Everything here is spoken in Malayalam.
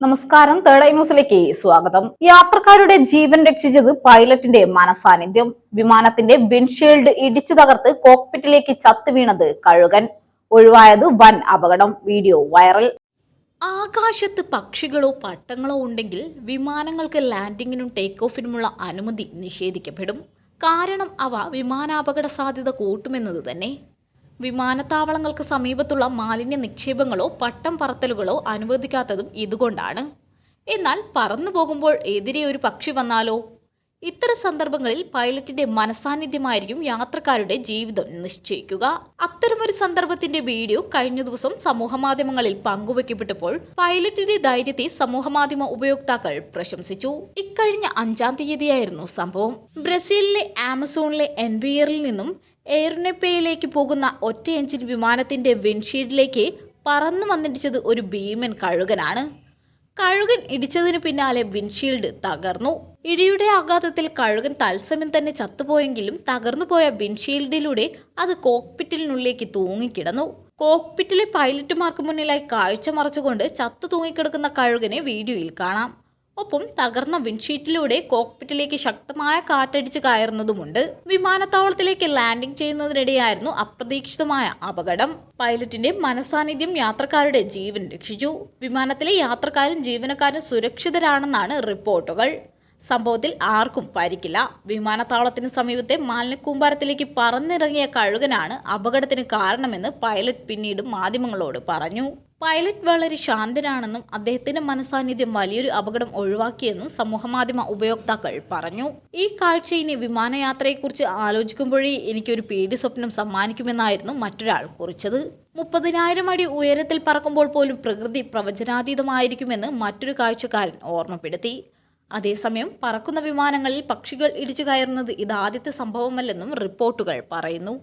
നമസ്കാരം. തേർഡ് ഐ ന്യൂസിലേക്ക് സ്വാഗതം. യാത്രക്കാരുടെ ജീവൻ രക്ഷിച്ചത് പൈലറ്റിന്റെ മനസാന്നിധ്യം. വിമാനത്തിന്റെ വിൻഷീൽഡ് ഇടിച്ചു തകർത്ത് കോക്പിറ്റിലേക്ക് ചത്തു വീണത് കഴുകൻ. ഒഴിവായത് വൻ അപകടം. വീഡിയോ വൈറൽ ആകാശത്ത് പക്ഷികളോ പട്ടങ്ങളോ ഉണ്ടെങ്കിൽ വിമാനങ്ങൾക്ക് ലാൻഡിങ്ങിനും ടേക്ക് ഓഫിനുമുള്ള അനുമതി നിഷേധിക്കപ്പെടും. കാരണം അവ വിമാനാപകട സാധ്യത കൂട്ടുമെന്നത് തന്നെ. വിമാനത്താവളങ്ങൾക്ക് സമീപത്തുള്ള മാലിന്യ നിക്ഷേപങ്ങളോ പട്ടം പറത്തലുകളോ അനുവദിക്കാത്തതും ഇതുകൊണ്ടാണ്. എന്നാൽ പറന്നു പോകുമ്പോൾ എതിരെ ഒരു പക്ഷി വന്നാലോ? ഇത്തരം സന്ദർഭങ്ങളിൽ പൈലറ്റിന്റെ മനസാന്നിധ്യമായിരിക്കും യാത്രക്കാരുടെ ജീവിതം നിശ്ചയിക്കുക. അത്തരമൊരു സന്ദർഭത്തിന്റെ വീഡിയോ കഴിഞ്ഞ ദിവസം സമൂഹമാധ്യമങ്ങളിൽ പങ്കുവയ്ക്കപ്പെട്ടപ്പോൾ പൈലറ്റിന്റെ ധൈര്യത്തെ സമൂഹമാധ്യമ ഉപയോക്താക്കൾ പ്രശംസിച്ചു. ഇക്കഴിഞ്ഞ അഞ്ചാം തീയതിയായിരുന്നു സംഭവം. ബ്രസീലിലെ ആമസോണിലെ എൻബിയറിൽ നിന്നും എയർനെപ്പയിലേക്ക് പോകുന്ന ഒറ്റ എഞ്ചിൻ വിമാനത്തിന്റെ വിൻഷീൽഡിലേക്ക് പറന്നു വന്നിടിച്ചത് ഒരു ഭീമൻ കഴുകനാണ്. കഴുകൻ ഇടിച്ചതിനു പിന്നാലെ വിൻഷീൽഡ് തകർന്നു. ഇടിയുടെ ആഘാതത്തിൽ കഴുകൻ തത്സമയം തന്നെ ചത്തുപോയെങ്കിലും തകർന്നുപോയ വിൻഷീൽഡിലൂടെ അത് കോക്പിറ്റിനുള്ളിലേക്ക് തൂങ്ങിക്കിടന്നു. കോക്പിറ്റിലെ പൈലറ്റുമാർക്ക് മുന്നിലായി കാഴ്ച മറച്ചുകൊണ്ട് ചത്തു തൂങ്ങിക്കിടക്കുന്ന കഴുകനെ വീഡിയോയിൽ കാണാം. ഒപ്പം തകർന്ന വിൻഷീറ്റിലൂടെ കോക്പിറ്റിലേക്ക് ശക്തമായ കാറ്റടിച്ച് കയറുന്നതുമുണ്ട്. വിമാനത്താവളത്തിലേക്ക് ലാൻഡിംഗ് ചെയ്യുന്നതിനിടെയായിരുന്നു അപ്രതീക്ഷിതമായ അപകടം. പൈലറ്റിന്റെ മനസാന്നിധ്യം യാത്രക്കാരുടെ ജീവൻ രക്ഷിച്ചു. വിമാനത്തിലെ യാത്രക്കാരും ജീവനക്കാരും സുരക്ഷിതരാണെന്നാണ് റിപ്പോർട്ടുകൾ. സംഭവത്തിൽ ആർക്കും പരിക്കില്ല. വിമാനത്താവളത്തിന് സമീപത്തെ മാലിന്യക്കൂമ്പാരത്തിലേക്ക് പറന്നിറങ്ങിയ കഴുകനാണ് അപകടത്തിന് കാരണമെന്ന് പൈലറ്റ് പിന്നീട് മാധ്യമങ്ങളോട് പറഞ്ഞു. പൈലറ്റ് വളരെ ശാന്തനാണെന്നും അദ്ദേഹത്തിന്റെ മനസാന്നിധ്യം വലിയൊരു അപകടം ഒഴിവാക്കിയെന്നും സമൂഹമാധ്യമ ഉപയോക്താക്കൾ പറഞ്ഞു. ഈ കാഴ്ച ഇനി വിമാനയാത്രയെക്കുറിച്ച് ആലോചിക്കുമ്പോഴേ എനിക്കൊരു പേടി സ്വപ്നം സമ്മാനിക്കുമെന്നായിരുന്നു മറ്റൊരാൾ കുറിച്ചത്. മുപ്പതിനായിരം അടി ഉയരത്തിൽ പറക്കുമ്പോൾ പോലും പ്രകൃതി പ്രവചനാതീതമായിരിക്കുമെന്ന് മറ്റൊരു കാഴ്ചക്കാരൻ ഓർമ്മപ്പെടുത്തി. അതേസമയം പറക്കുന്ന വിമാനങ്ങളിൽ പക്ഷികൾ ഇടിച്ചു കയറുന്നത് ഇതാദ്യത്തെ സംഭവമല്ലെന്നും റിപ്പോർട്ടുകൾ പറയുന്നു.